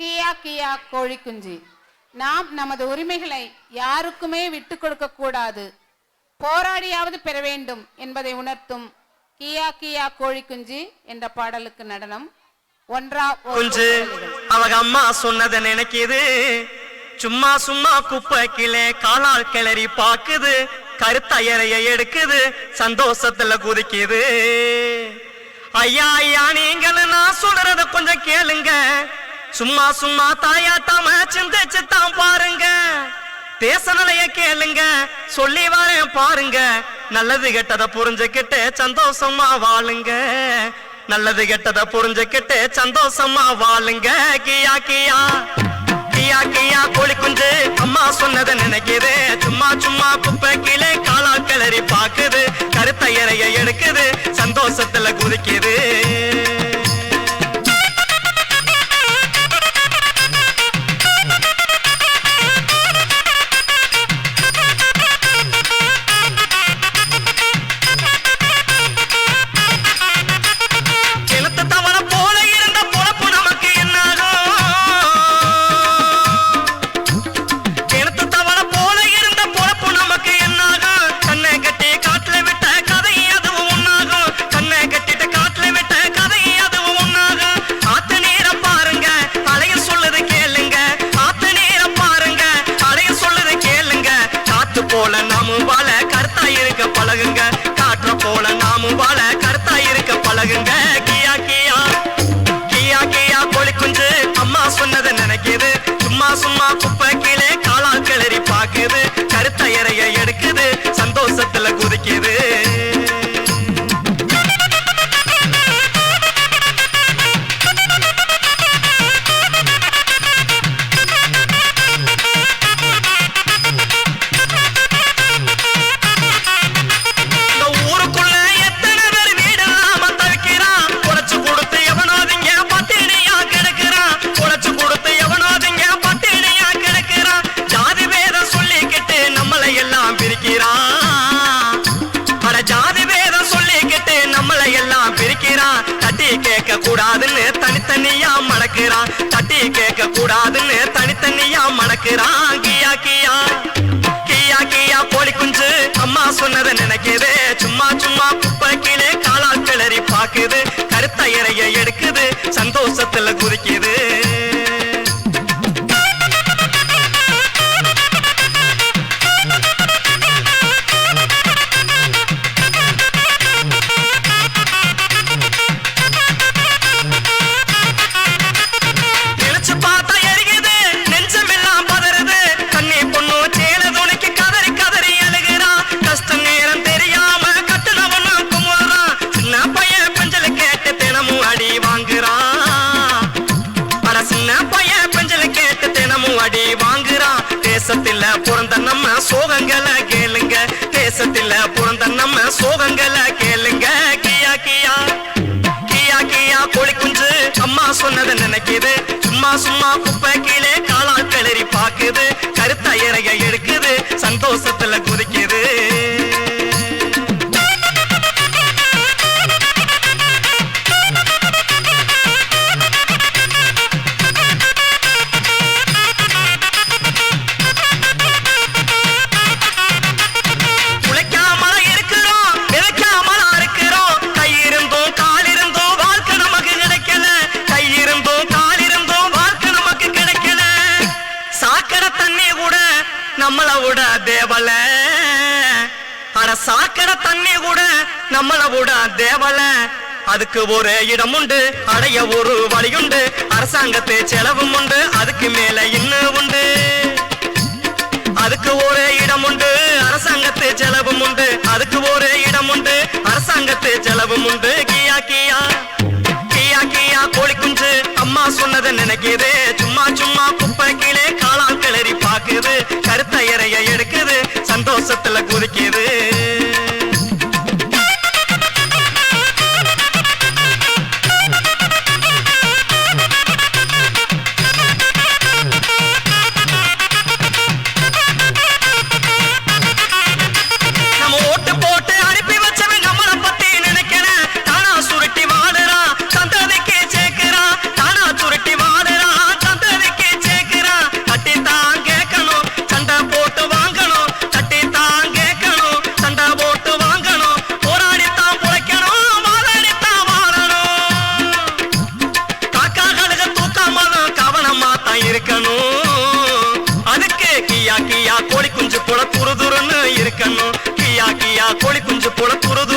கியா கியா கோழி குஞ்சு. நாம் நமது உரிமைகளை யாருக்குமே விட்டு கொடுக்க கூடாது. போராடியாவது பெற வேண்டும் என்பதை உணர்த்தும் கியா கியா கோழி குஞ்சு என்ற பாடலுக்கு நடனம் ஒன்றா குஞ்சு அவங்க அம்மா சொன்னதை நினைக்குது. சும்மா சும்மா குப்பை கீழே காலால் கிளறி பாக்குது. கருத்தயரைய எடுக்குது. சந்தோஷத்துல குதிக்குது. ஐயா ஐயா நீங்களும் நான் சொல்றத கொஞ்சம் கேளுங்க. சும்மா சும்மா தாயாட்டாம சிந்திச்சு தான் பாருங்க. தேச நிலைய கேளுங்க சொல்லி வரேன் பாருங்க. நல்லது கெட்டதை புரிஞ்சுக்கிட்டு சந்தோஷமா வாழுங்க. நல்லது கெட்டதை புரிஞ்சுக்கிட்டு சந்தோஷமா வாழுங்க. கியா கியா கியா கியா கோழி குஞ்சு அம்மா சொன்னதை நினைக்குது. சும்மா சும்மா குப்பை கீழே காலா கிளறி பாக்குது கருத்தையறைய எடுக்குது சந்தோஷத்துல குதிக்குது. பழகுங்க. காற்ற போல நாமும் வாழ கருத்தா இருக்க பழகுங்க. கியா கியா. கியா கியா கோழி குஞ்சு. அம்மா சொன்னதை நினைக்குது. சும்மா சும்மா குப்பை கீழே காலால் கிளறி பாக்குது கருத்தையறைய எடுக்குது. சந்தோஷத்துல குதிக்குது. தான் பிரிக்கிறான். தட்டி கேட்க கூடாதுன்னு தனித்தனியா மடக்கிறான். தட்டி கேட்க கூடாதுன்னு தனித்தனியா மடக்கிறான். கியா கியா. நினைக்குது. சும்மா சும்மா குப்பை கீழே காலால் கிளறி பாக்குது கருத்தயறைய எடுக்குது. சந்தோஷத்துல நம்மள விட தேவல. அட சாக்கடை தண்ணி கூட நம்மள விட தேவல. அதுக்கு ஒரு இடம் உண்டு அடைய ஒரு வழியுண்டு அரசாங்கத்து செலவும் உண்டு அதுக்கு மேல இன்னும் உண்டு. அதுக்கு ஒரு இடம் உண்டு அரசாங்கத்து செலவும் உண்டு. அதுக்கு ஒரு இடம் உண்டு அரசாங்கத்து செலவும் உண்டு. கியா கியா கியா கியா கோழி குஞ்சு அம்மா சொன்னதை நினைக்குது சந்தோஷத்துல குதிக்குது. கோழி குஞ்சு போல துருது